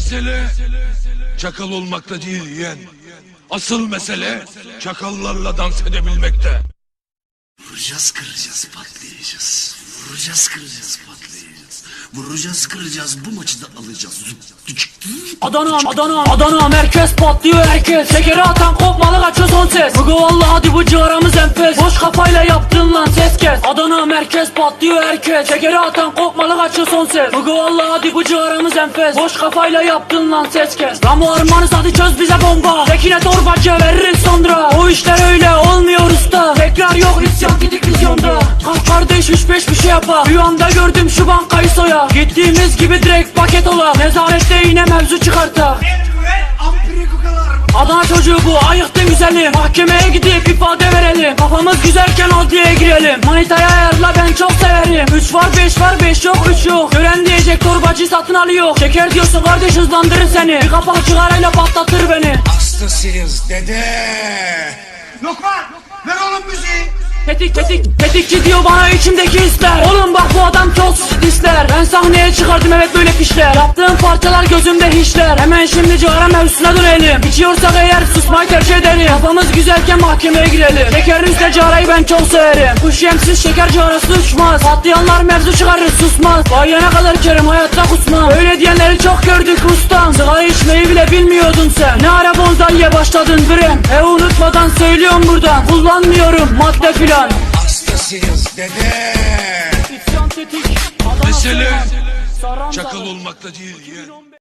Mesele çakal olmakta değil yeğen. Asıl mesele çakallarla dans edebilmekte. Vuracağız kıracağız patlayacağız. Vuracağız kıracağız patlayacağız. Vuracağız kıracağız bu maçı da alacağız. Adana, Adana, Adana merkez patlıyor herkes Şekeri atan kopmalı kaçıyor son ses Bugü vallahi hadi bu ciğaramız enfes Boş kafayla yaptın lan ses kes Adana merkez patlıyor herkes Şekeri atan kopmalı kaçıyor son ses Bugü vallahi hadi bu ciğaramız enfes Boş kafayla yaptın lan ses kes. Ramo armanız hadi çöz bize bomba. Tekine torbacı veririz sonra O işler öyle olmuyor usta. Tekrar yok isyan gidik vizyonda. Kalk kardeş üç beş bir şey yapar Rüyamda gördüm şu bankayı soya. Gittiğimiz gibi direkt paket ola. Nezarette yine mevzu Adana çocuğu bu ayıktı güzelim. Mahkemeye gidip ifade verelim. Kafamız güzelken adliyeye girelim. Manitaya ayarla ben çok severim. 3 var 5 var 5 yok 3 yok. Gören diyecek torbacı satın alıyor. Şeker diyorsun kardeş hızlandırır seni. Bir kapak çıkarayla patlatır beni. Hastasıyız dede. Tetik tetik tetikçi diyor bana içimdeki hisler. Oğlum bak bu adam çok ister Ben sahneye çıkardım evet böyle fişler Yaptığım parçalar gözümde hiçler. Hemen şimdi cigara mevzusuna dönelim. İçiyorsak eğer susmayı tercih ederim Kafamız güzelken mahkemeye girelim. Şekerin üstüne cigarayı ben çok severim. Kuş yemsiz şeker cigarası uçmaz. Patlayanlar mevzu çıkarır susmaz. Bayana kadar kerim hayatta kusmam. Öyle diyenleri çok gördük ustam. Sigara içmeyi bile bilmiyordun sen. Ne ara bonzaiye başladın bre E unutmadan söylüyorum buradan. Kullanmıyorum madde filan. Hastasıyız dede. İsyan tetik. Mesele Çakal olmakta değil yeğen.